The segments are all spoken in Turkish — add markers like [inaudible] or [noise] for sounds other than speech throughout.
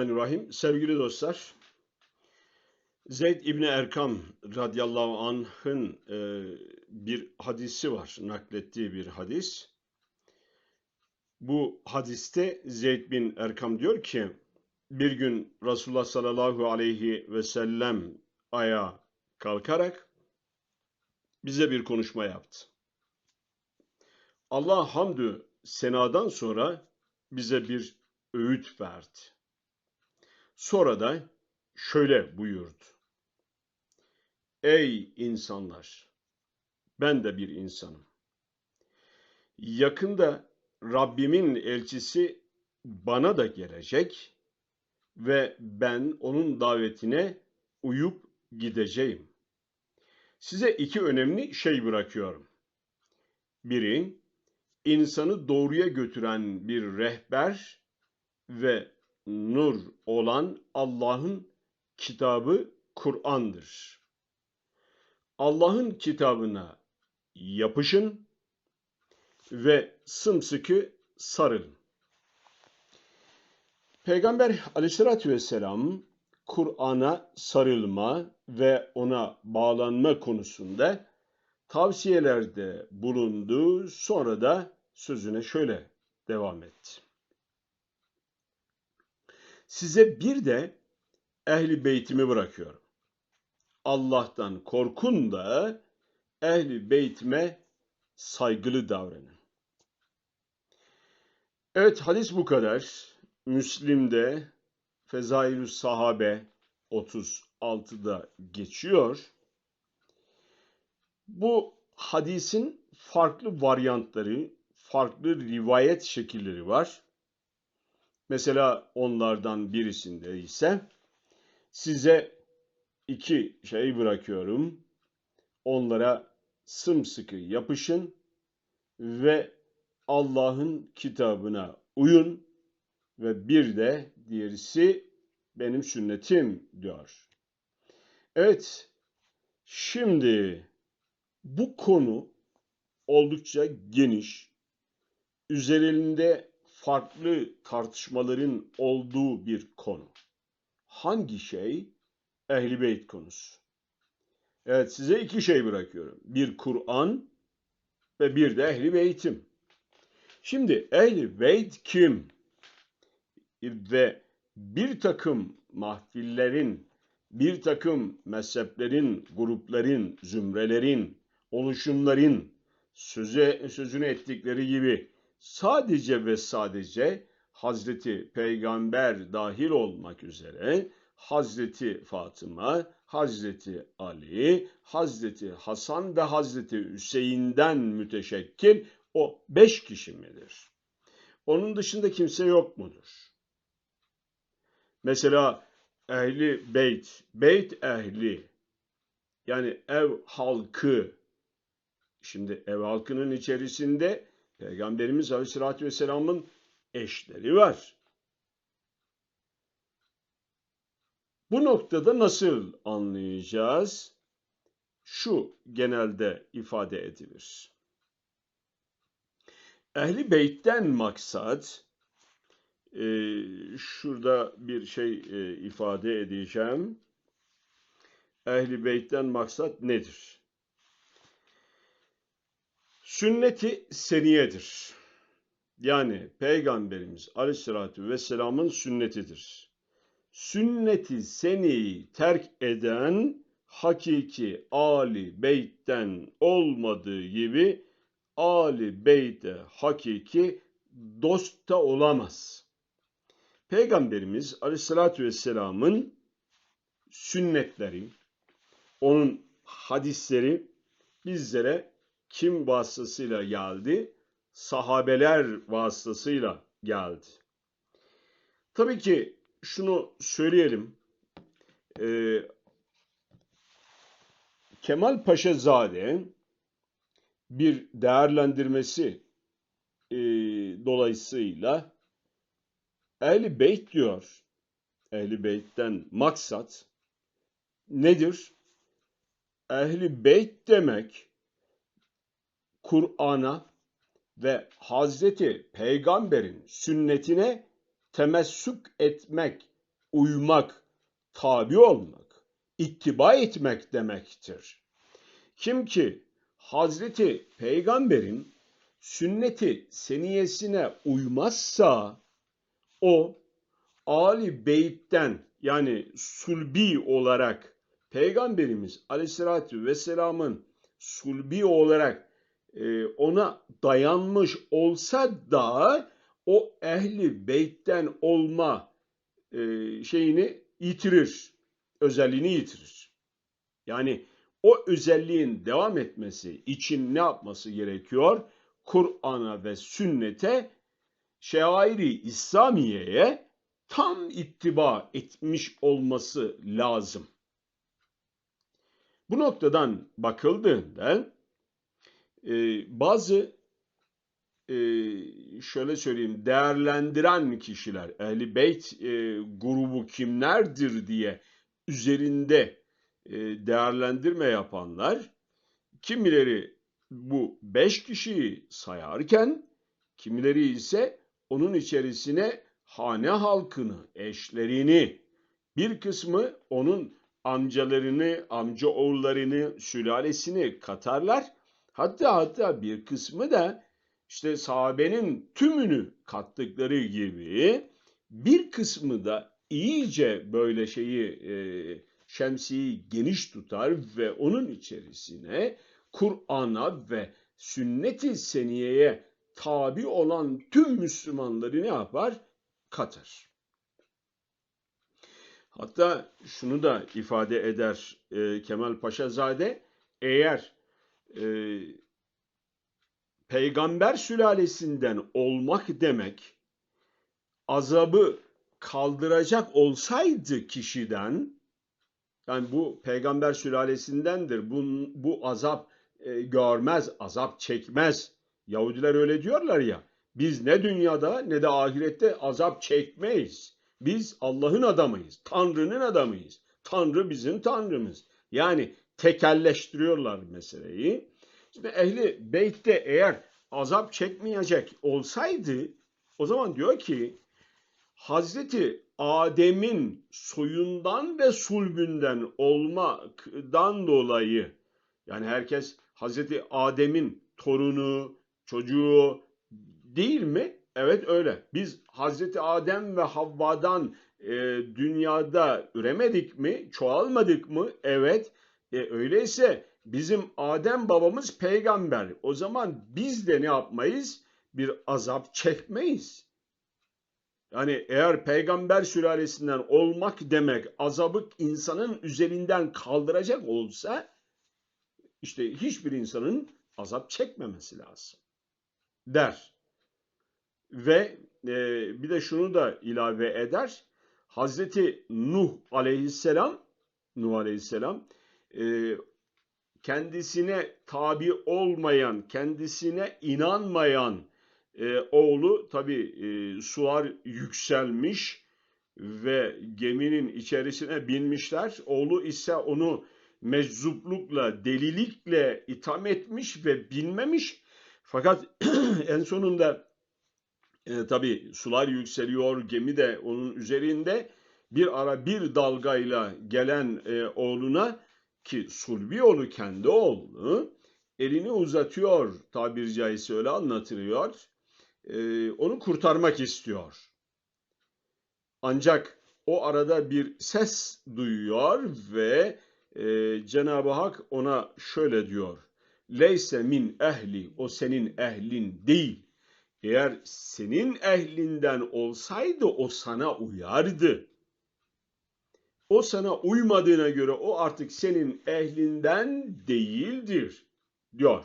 Bismillahirrahmanirrahim. Sevgili dostlar, Zeyd İbni Erkam radıyallahu anh'ın e, bir hadisi var, naklettiği bir hadis. Bu hadiste Zeyd bin Erkam diyor ki, bir gün Resulullah sallallahu aleyhi ve sellem ayağa kalkarak bize bir konuşma yaptı. Allah hamdü senadan sonra bize bir öğüt verdi. Sonra da şöyle buyurdu. Ey insanlar! Ben de bir insanım. Yakında Rabbimin elçisi bana da gelecek ve ben onun davetine uyup gideceğim. Size iki önemli şey bırakıyorum. Biri, insanı doğruya götüren bir rehber ve nur olan Allah'ın kitabı Kur'an'dır. Allah'ın kitabına yapışın ve sımsıkı sarılın. Peygamber aleyhissalatü vesselam Kur'an'a sarılma ve ona bağlanma konusunda tavsiyelerde bulundu. Sonra da sözüne şöyle devam etti. Size bir de ehli beytimi bırakıyorum. Allah'tan korkun da ehli beytime saygılı davranın. Evet hadis bu kadar. Müslim'de Fezailü Sahabe 36'da geçiyor. Bu hadisin farklı varyantları, farklı rivayet şekilleri var. Mesela onlardan birisinde ise size iki şey bırakıyorum. Onlara sımsıkı yapışın ve Allah'ın kitabına uyun ve bir de diğerisi benim sünnetim diyor. Evet, şimdi bu konu oldukça geniş, üzerinde farklı tartışmaların olduğu bir konu. Hangi şey? Ehli Beyt konusu. Evet size iki şey bırakıyorum. Bir Kur'an ve bir de Ehli Beyt'im. Şimdi Ehli Beyt kim? Ve bir takım mahfillerin, bir takım mezheplerin, grupların, zümrelerin, oluşumların söze, sözünü ettikleri gibi sadece ve sadece Hazreti Peygamber dahil olmak üzere Hazreti Fatıma, Hazreti Ali, Hazreti Hasan ve Hazreti Hüseyin'den müteşekkil o beş kişi midir? Onun dışında kimse yok mudur? Mesela ehli beyt, beyt ehli yani ev halkı. Şimdi ev halkının içerisinde Peygamberimiz Aleyhisselatü Vesselam'ın eşleri var. Bu noktada nasıl anlayacağız? Şu genelde ifade edilir. Ehli beytten maksat, e, şurada bir şey e, ifade edeceğim. Ehli beytten maksat nedir? Sünneti seniyedir. Yani Peygamberimiz Aleyhisselatü Vesselam'ın sünnetidir. Sünneti seniyi terk eden hakiki Ali Beyt'ten olmadığı gibi Ali Beyt'e hakiki dost da olamaz. Peygamberimiz Aleyhisselatü Vesselam'ın sünnetleri, onun hadisleri bizlere kim vasıtasıyla geldi? Sahabeler vasıtasıyla geldi. Tabii ki şunu söyleyelim. Ee, Kemal Paşazade bir değerlendirmesi e, dolayısıyla Ehli Beyt diyor. Ehli Beyt'ten maksat nedir? Ehli Beyt demek Kur'an'a ve Hazreti Peygamber'in sünnetine temessük etmek uymak, tabi olmak, ittiba etmek demektir. Kim ki Hazreti Peygamber'in sünneti seniyesine uymazsa o Ali Beyt'ten yani sulbi olarak Peygamberimiz Aleyhisselatü Vesselam'ın sulbi olarak ona dayanmış olsa da o ehli beytten olma e, şeyini yitirir, özelliğini yitirir. Yani o özelliğin devam etmesi için ne yapması gerekiyor? Kur'an'a ve sünnete, şairi İslamiye'ye tam ittiba etmiş olması lazım. Bu noktadan bakıldığında e, bazı e, şöyle söyleyeyim değerlendiren kişiler ehli beyt e, grubu kimlerdir diye üzerinde e, değerlendirme yapanlar kimileri bu beş kişiyi sayarken kimileri ise onun içerisine hane halkını, eşlerini, bir kısmı onun amcalarını, amca oğullarını, sülalesini katarlar. Hatta hatta bir kısmı da işte sahabenin tümünü kattıkları gibi bir kısmı da iyice böyle şeyi e, şemsiyi geniş tutar ve onun içerisine Kur'an'a ve sünnet-i seniyeye tabi olan tüm Müslümanları ne yapar? Katar. Hatta şunu da ifade eder e, Kemal Paşazade, eğer e, peygamber sülalesinden olmak demek azabı kaldıracak olsaydı kişiden, yani bu peygamber sülalesindendir, bu, bu azap e, görmez, azap çekmez. Yahudiler öyle diyorlar ya, biz ne dünyada ne de ahirette azap çekmeyiz. Biz Allah'ın adamıyız, Tanrı'nın adamıyız. Tanrı bizim Tanrımız. Yani tekelleştiriyorlar meseleyi. Şimdi ehli beytte eğer azap çekmeyecek olsaydı o zaman diyor ki Hazreti Adem'in soyundan ve sulbünden olmaktan dolayı yani herkes Hazreti Adem'in torunu, çocuğu değil mi? Evet öyle. Biz Hazreti Adem ve Havva'dan e, dünyada üremedik mi? Çoğalmadık mı? Evet. E, öyleyse bizim Adem babamız peygamber. O zaman biz de ne yapmayız? Bir azap çekmeyiz. Yani eğer peygamber sülalesinden olmak demek azabı insanın üzerinden kaldıracak olsa işte hiçbir insanın azap çekmemesi lazım der. Ve e, bir de şunu da ilave eder. Hazreti Nuh aleyhisselam Nuh aleyhisselam e, kendisine tabi olmayan, kendisine inanmayan e, oğlu tabi e, sular yükselmiş ve geminin içerisine binmişler. Oğlu ise onu meczuplukla, delilikle itham etmiş ve binmemiş. Fakat [clears throat] en sonunda e, tabii sular yükseliyor, gemi de onun üzerinde bir ara bir dalgayla gelen e, oğluna ki Sulbi oğlu kendi oğlu elini uzatıyor tabiri caizse öyle anlatılıyor. E, onu kurtarmak istiyor. Ancak o arada bir ses duyuyor ve e, Cenab-ı Hak ona şöyle diyor. Leyse min ehli, o senin ehlin değil. Eğer senin ehlinden olsaydı o sana uyardı. O sana uymadığına göre o artık senin ehlinden değildir diyor.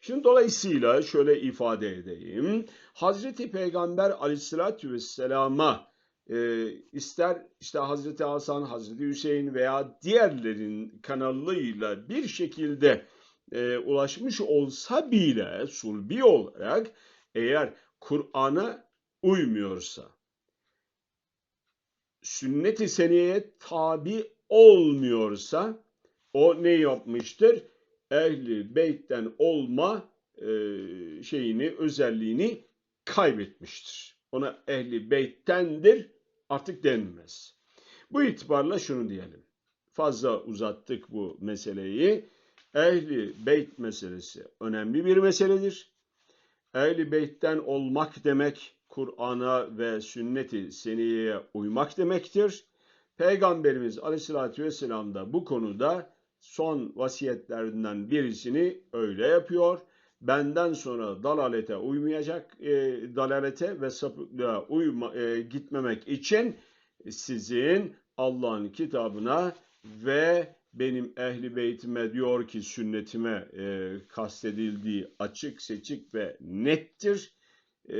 Şimdi dolayısıyla şöyle ifade edeyim. Hazreti Peygamber aleyhissalatü vesselama e, ister işte Hazreti Hasan, Hazreti Hüseyin veya diğerlerin kanalıyla bir şekilde e, ulaşmış olsa bile sulbi olarak eğer Kur'an'a uymuyorsa, sünnet-i seniyeye tabi olmuyorsa o ne yapmıştır? Ehli beytten olma e, şeyini, özelliğini kaybetmiştir. Ona ehli beyttendir artık denmez. Bu itibarla şunu diyelim. Fazla uzattık bu meseleyi. Ehli beyt meselesi önemli bir meseledir. Ehli beytten olmak demek Kur'an'a ve sünnet-i seniyeye uymak demektir. Peygamberimiz Aleyhisselatü Vesselam da bu konuda son vasiyetlerinden birisini öyle yapıyor. Benden sonra dalalete uymayacak, e, dalalete ve sapıklığa uyma, e, gitmemek için sizin Allah'ın kitabına ve benim ehli beytime diyor ki sünnetime e, kastedildiği açık, seçik ve nettir. E,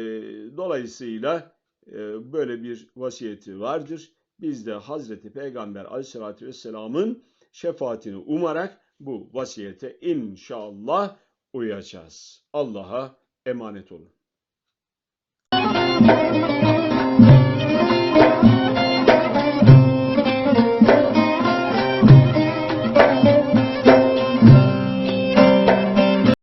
dolayısıyla e, böyle bir vasiyeti vardır. Biz de Hazreti Peygamber Aleyhisselatü Vesselam'ın şefaatini umarak bu vasiyete inşallah uyacağız. Allah'a emanet olun.